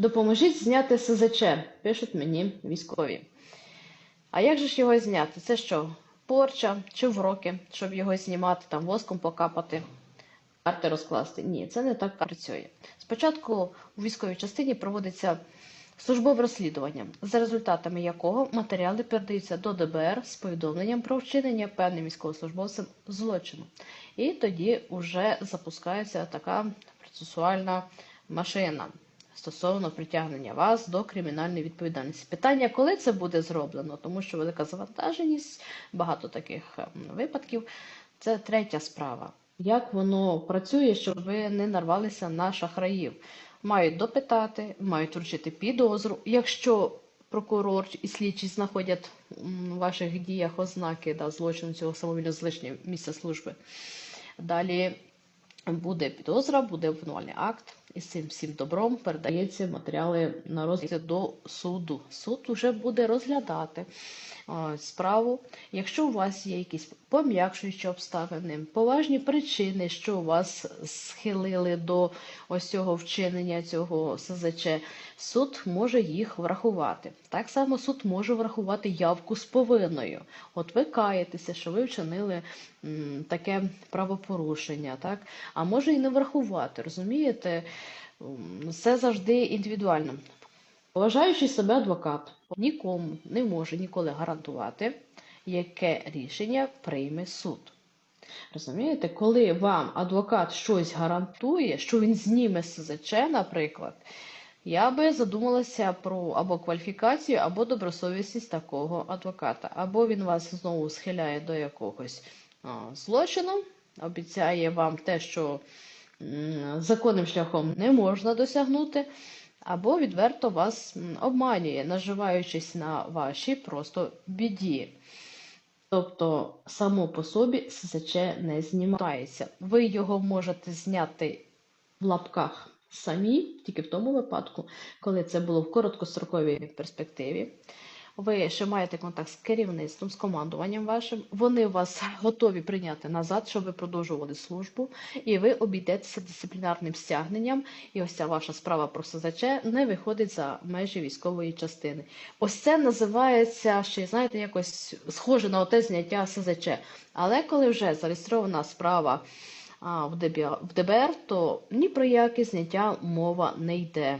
Допоможіть зняти СЗЧ, пишуть мені військові. А як же ж його зняти? Це що? Порча чи вроки, щоб його знімати, там воском покапати, карти розкласти? Ні, це не так працює. Спочатку у військовій частині проводиться службове розслідування, за результатами якого матеріали передаються до ДБР з повідомленням про вчинення певним військовослужбовцем злочину. І тоді вже запускається така процесуальна машина стосовно притягнення вас до кримінальної відповідальності. Питання, коли це буде зроблено, тому що велика завантаженість, багато таких ем, випадків. Це третя справа. Як воно працює, щоб ви не нарвалися на шахраїв? Мають допитати, мають вручити підозру. Якщо прокурор і слідчі знаходять у ваших діях ознаки да, злочину цього самовільного залишення місця служби, далі буде підозра, буде обвинувальний акт, і з цим всім добром передається матеріали на розгляд до суду. Суд вже буде розглядати справу. Якщо у вас є якісь пом'якшуючі обставини, поважні причини, що вас схилили до ось цього вчинення цього СЗЧ, суд може їх врахувати. Так само суд може врахувати явку з повинною. От ви каєтеся, що ви вчинили таке правопорушення, так? а може і не врахувати, розумієте? М, Це завжди індивідуально. Поважаючи себе адвокат нікому не може ніколи гарантувати, яке рішення прийме суд. Розумієте, коли вам адвокат щось гарантує, що він зніме СЗЧ, наприклад, я би задумалася про або кваліфікацію, або добросовісність такого адвоката. Або він вас знову схиляє до якогось злочину, обіцяє вам те, що законним шляхом не можна досягнути, або відверто вас обманює, наживаючись на вашій просто біді. Тобто, само по собі СЗЧ не знімається. Ви його можете зняти в лапках самі, тільки в тому випадку, коли це було в короткостроковій перспективі. Ви ще маєте контакт з керівництвом, з командуванням вашим. Вони вас готові прийняти назад, щоб ви продовжували службу, і ви обійдетеся дисциплінарним стягненням. І ось ця ваша справа про СЗЧ не виходить за межі військової частини. Ось це називається ще, знаєте, якось схоже на оте зняття СЗЧ. Але коли вже зареєстрована справа в ДБР, то ні про яке зняття мова не йде.